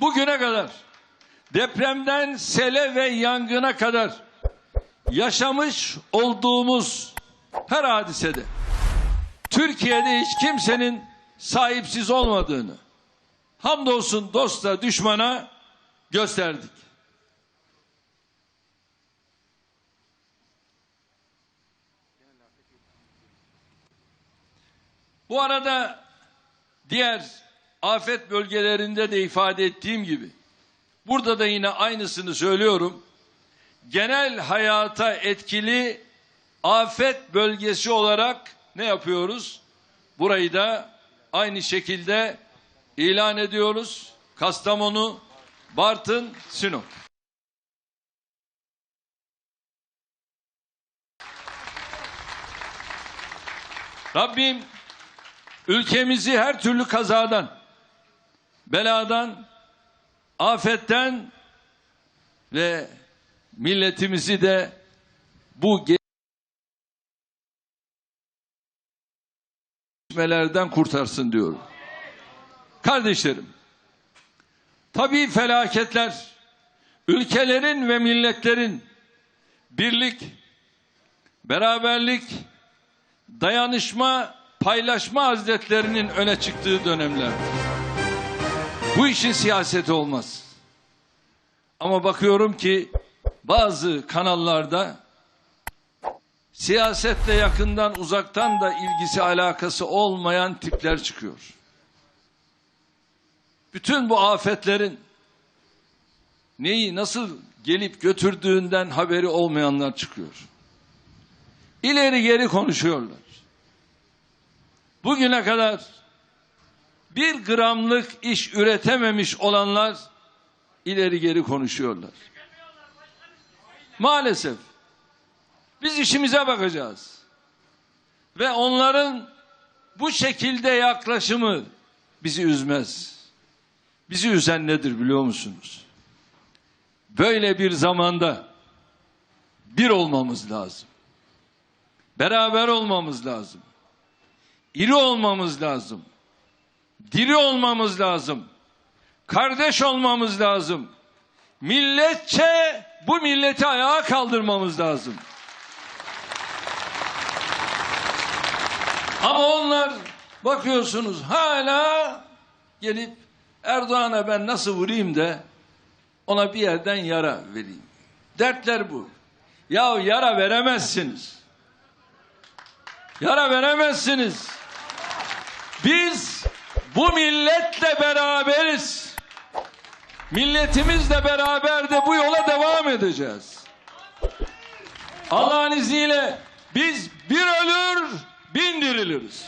bugüne kadar depremden sele ve yangına kadar yaşamış olduğumuz her hadisede Türkiye'de hiç kimsenin sahipsiz olmadığını hamdolsun dosta düşmana gösterdik. Bu arada diğer afet bölgelerinde de ifade ettiğim gibi burada da yine aynısını söylüyorum. Genel hayata etkili afet bölgesi olarak ne yapıyoruz? Burayı da aynı şekilde ilan ediyoruz. Kastamonu, Bartın, Sinop. Rabbim ülkemizi her türlü kazadan, beladan, afetten ve milletimizi de bu gelişmelerden kurtarsın diyorum. Kardeşlerim, tabii felaketler ülkelerin ve milletlerin birlik, beraberlik, dayanışma, paylaşma hazretlerinin öne çıktığı dönemler. Bu işin siyaseti olmaz. Ama bakıyorum ki bazı kanallarda siyasetle yakından uzaktan da ilgisi alakası olmayan tipler çıkıyor. Bütün bu afetlerin neyi nasıl gelip götürdüğünden haberi olmayanlar çıkıyor. İleri geri konuşuyorlar. Bugüne kadar bir gramlık iş üretememiş olanlar ileri geri konuşuyorlar. Maalesef biz işimize bakacağız. Ve onların bu şekilde yaklaşımı bizi üzmez. Bizi üzen nedir biliyor musunuz? Böyle bir zamanda bir olmamız lazım. Beraber olmamız lazım. İri olmamız lazım. Diri olmamız lazım. Kardeş olmamız lazım. Milletçe bu milleti ayağa kaldırmamız lazım. Ama onlar bakıyorsunuz hala gelip Erdoğan'a ben nasıl vurayım da ona bir yerden yara vereyim. Dertler bu. Ya yara veremezsiniz. Yara veremezsiniz. Biz bu milletle beraberiz. Milletimizle beraber de bu yola devam edeceğiz. Allah'ın izniyle biz bir ölür bin diriliriz.